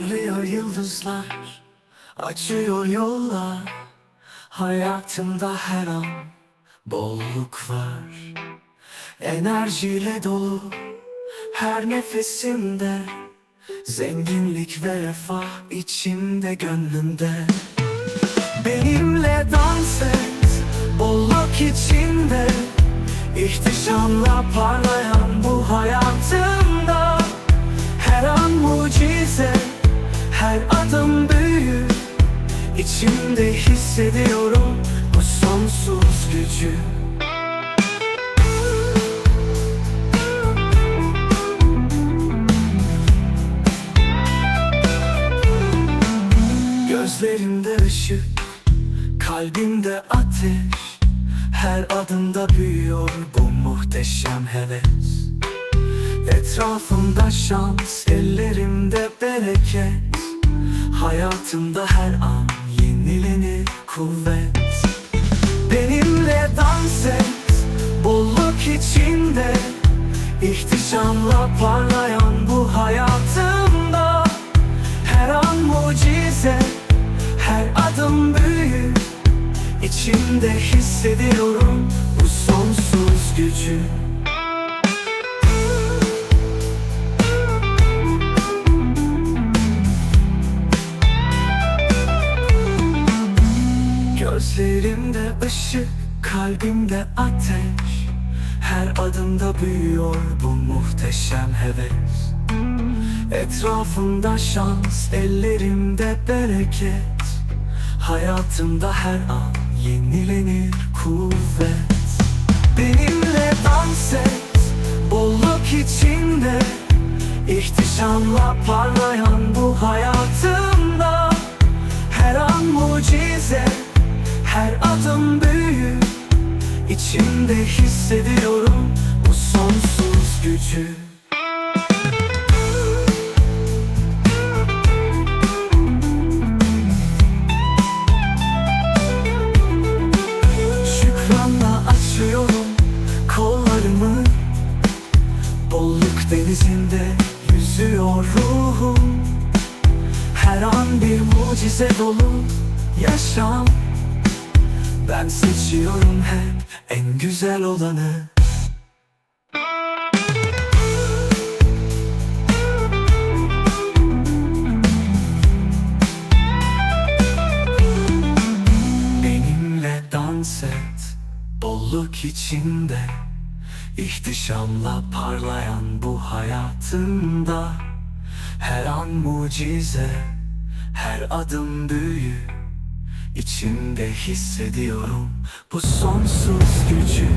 Parlıyor yıldızlar Açıyor yollar. Hayatımda her an Bolluk var. Enerjiyle dolu Her nefesimde. Zenginlik ve refah içimde gönlümde. Benimle dans et Bolluk içinde. İhtişamla parlayan Her adım büyü İçimde hissediyorum bu sonsuz gücü. Gözlerimde ışık Kalbimde ateş. Her adımda büyüyor bu muhteşem heves. Etrafımda şans Ellerimde bereket Hayatımda her an Yenilenir kuvvet. Benimle dans et Bolluk içinde. İhtişamla parlayan bu hayatımda. Her an mucize Her adım büyü. İçimde hissediyorum bu sonsuz gücü Gözlerimde ışık, kalbimde ateş. Her adımda büyüyor bu muhteşem heves. Etrafımda şans, ellerimde bereket. Hayatımda her an yenilenir kuvvet. Benimle dans et, bolluk içinde. İhtişamla parlayan bu hayatımda. Her an mucize, her adım büyü İçimde hissediyorum bu sonsuz gücü. Şükranla açıyorum kollarımı. Bolluk denizinde yüzüyor ruhum. Her an bir mucize dolu yaşam Ben seçiyorum hep en güzel olanı. Benimle dans et Bolluk içinde. İhtişamla parlayan bu hayatımda. Her an mucize Her adım büyü İçimde hissediyorum bu sonsuz gücü